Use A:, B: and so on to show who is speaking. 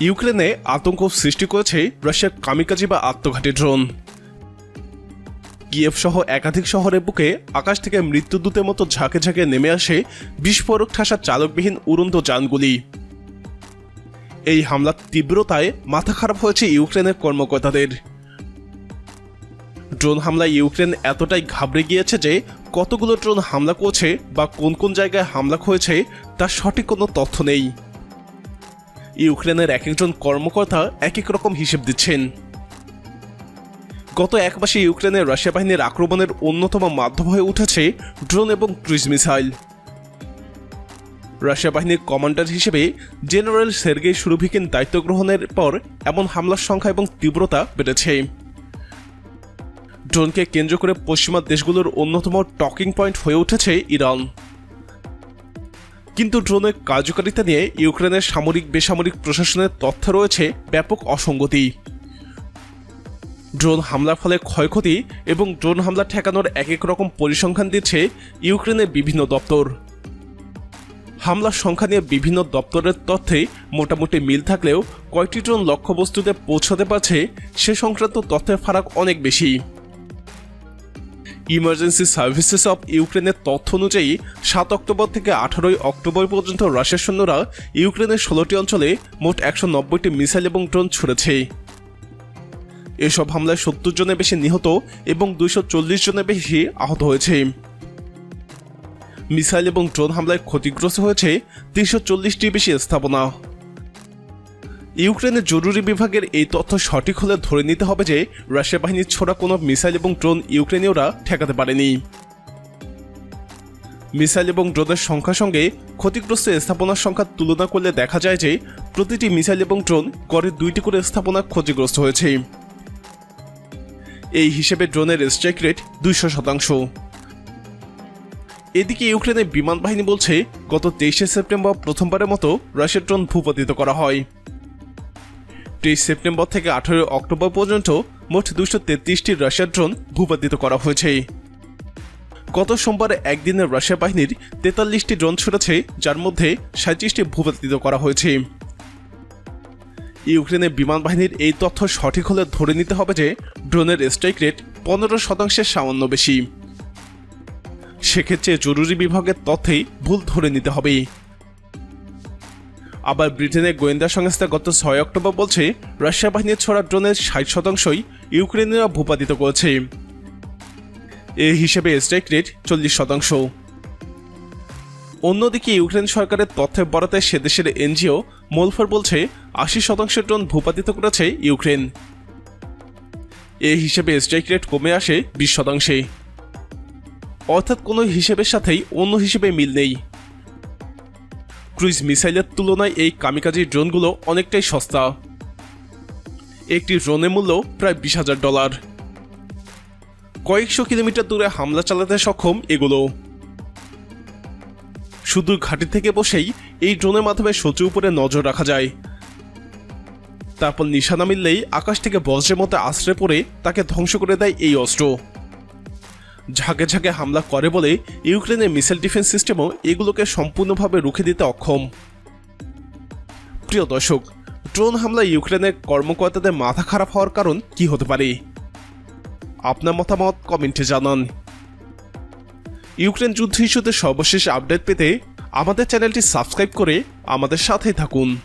A: ইউক্রেনে আতঙ্ক সৃষ্টি করেছে রাশিয়ার কামিকাজি বা আত্মঘাতী ড্রোন। কিয়েভ সহ একাধিক শহরের বুকে আকাশ থেকে মৃত্যুদূতের মতো ঝাঁকে ঝাঁকে নেমে আসে বিস্ফোরক ঠাসা চালকবিহীন উড়ন্ত যানগুলি। এই হামলার তীব্রতায় মাথা খারাপ হয়েছে ইউক্রেনের কর্মকর্তাদের। ড্রোন হামলায় ইউক্রেন এতটাই ঘাবড়ে গিয়েছে যে কতগুলো ড্রোন হামলা করছে বা কোন কোন জায়গায় হামলা হয়েছে তার সঠিক কোনো তথ্য নেই। ইউক্রেনের এক একজন কর্মকর্তা এক এক রকম হিসেব দিচ্ছেন। গত এক মাসে ইউক্রেনের রাশিয়া বাহিনীর আক্রমণের অন্যতম মাধ্যম হয়ে উঠেছে ড্রোন এবং ক্রুজ মিসাইল। রাশিয়া বাহিনীর কমান্ডার হিসেবে জেনারেল সের্গেই সুরভিকিন দায়িত্ব গ্রহণের পর এমন হামলার সংখ্যা এবং তীব্রতা বেড়েছে। ড্রোনকে কেন্দ্র করে পশ্চিমা দেশগুলোর অন্যতম টকিং পয়েন্ট হয়ে উঠেছে ইরান। কিন্তু ড্রোনের কার্যকারিতা নিয়ে ইউক্রেনের সামরিক বেসামরিক প্রশাসনের তথ্য রয়েছে ব্যাপক অসঙ্গতি। ড্রোন হামলার ফলে ক্ষয়ক্ষতি এবং ড্রোন হামলা ঠেকানোর এক এক রকম পরিসংখ্যান দিচ্ছে ইউক্রেনের বিভিন্ন দপ্তর। হামলার সংখ্যা নিয়ে বিভিন্ন দপ্তরের তথ্যে মোটামুটি মিল থাকলেও কয়টি ড্রোন লক্ষ্যবস্তুতে পৌঁছাতে পারছে, সে সংক্রান্ত তথ্যের ফারাক অনেক বেশি। ইমার্জেন্সি সার্ভিসেস অফ ইউক্রেনের তথ্য অনুযায়ী, সাত অক্টোবর থেকে আঠারোই অক্টোবর পর্যন্ত রাশিয়ার সৈন্যরা ইউক্রেনের ষোলোটি অঞ্চলে মোট একশো নব্বইটি মিসাইল এবং ড্রোন ছুড়েছে। এসব হামলায় সত্তর জনের বেশি নিহত এবং দুইশো চল্লিশ জনের বেশি আহত হয়েছে। মিসাইল এবং ড্রোন হামলায় ক্ষতিগ্রস্ত হয়েছে তিনশো চল্লিশটি বেশি স্থাপনা। ইউক্রেনের জরুরি বিভাগের এই তথ্য সঠিক হলে ধরে নিতে হবে যে রাশিয়া বাহিনীর ছোড়া কোনো মিসাইল এবং ড্রোন ইউক্রেনীয়রা ঠেকাতে পারেনি। মিসাইল এবং ড্রোনের সংখ্যার সঙ্গে ক্ষতিগ্রস্ত স্থাপনার সংখ্যা তুলনা করলে দেখা যায় যে প্রতিটি মিসাইল এবং ড্রোন গড়ে দুইটি করে স্থাপনা ক্ষতিগ্রস্ত হয়েছে। এই হিসেবে ড্রোনের স্ট্রাইক রেট দুইশো শতাংশ। এদিকে ইউক্রেনের বিমান বাহিনী বলছে, গত তেইশে সেপ্টেম্বর প্রথমবারের মতো রাশিয়ার ড্রোন ভূপাতিত করা হয়। তেইশ সেপ্টেম্বর থেকে আঠারোই অক্টোবর পর্যন্ত মোট দুশো তেত্রিশটি রাশিয়ার ড্রোন ভূপাতিত করা হয়েছে। গত সোমবার একদিনে রাশিয়া বাহিনীর তেতাল্লিশটি ড্রোন ছুটেছে যার মধ্যে সাঁত্রিশটি ভূপাতিত করা হয়েছে। ইউক্রেনের বিমান বাহিনীর এই তথ্য সঠিক হলে ধরে নিতে হবে যে, ড্রোনের স্ট্রাইক রেট পনেরো শতাংশের সামান্য বেশি। সেক্ষেত্রে জরুরি বিভাগের তথ্যেই ভুল ধরে নিতে হবে। আবার ব্রিটেনের গোয়েন্দা সংস্থা গত ছয় অক্টোবর বলছে, রাশিয়া বাহিনীর ছড়া ড্রোনের ষাট শতাংশই ইউক্রেনীয়রা ভূপাতিত করেছে। এ হিসেবে স্ট্রাইক রেট চল্লিশ শতাংশ। অন্যদিকে ইউক্রেন সরকারের তথ্যের বরাতে সে দেশের এনজিও মোলফার বলছে, আশি শতাংশ ড্রোন ভূপাতিত করেছে ইউক্রেন। এ হিসেবে স্ট্রাইক রেট কমে আসে বিশ শতাংশে। অর্থাৎ কোনো হিসেবের সাথেই অন্য হিসেবে মিল নেই। ক্রুইজ মিসাইলের তুলনায় এই কামিকাজি ড্রোনগুলো অনেকটাই সস্তা। একটি ড্রোনের মূল্য প্রায় বিশ হাজার ডলার। কয়েকশো কিলোমিটার দূরে হামলা চালাতে সক্ষম এগুলো। শুধু ঘাটি থেকে বসেই এই ড্রোনের মাধ্যমে শত্রুর উপরে নজর রাখা যায়। তারপর নিশানা মিললেই আকাশ থেকে বজ্রের মতো আশ্রে পড়ে তাকে ধ্বংস করে দেয় এই অস্ত্র। ঝাঁকে ঝাঁকে হামলা করে বলে ইউক্রেনের মিসাইল ডিফেন্স সিস্টেমও এগুলোকে সম্পূর্ণভাবে রুখে দিতে অক্ষম। প্রিয় দর্শক, ড্রোন হামলা ইউক্রেনের কর্মকর্তাদের মাথা খারাপ হওয়ার কারণ কি হতে পারে? আপনার মতামত কমেন্টে জানান। ইউক্রেন যুদ্ধ ইস্যুতে সর্বশেষ আপডেট পেতে আমাদের চ্যানেলটি সাবস্ক্রাইব করে আমাদের সাথেই থাকুন।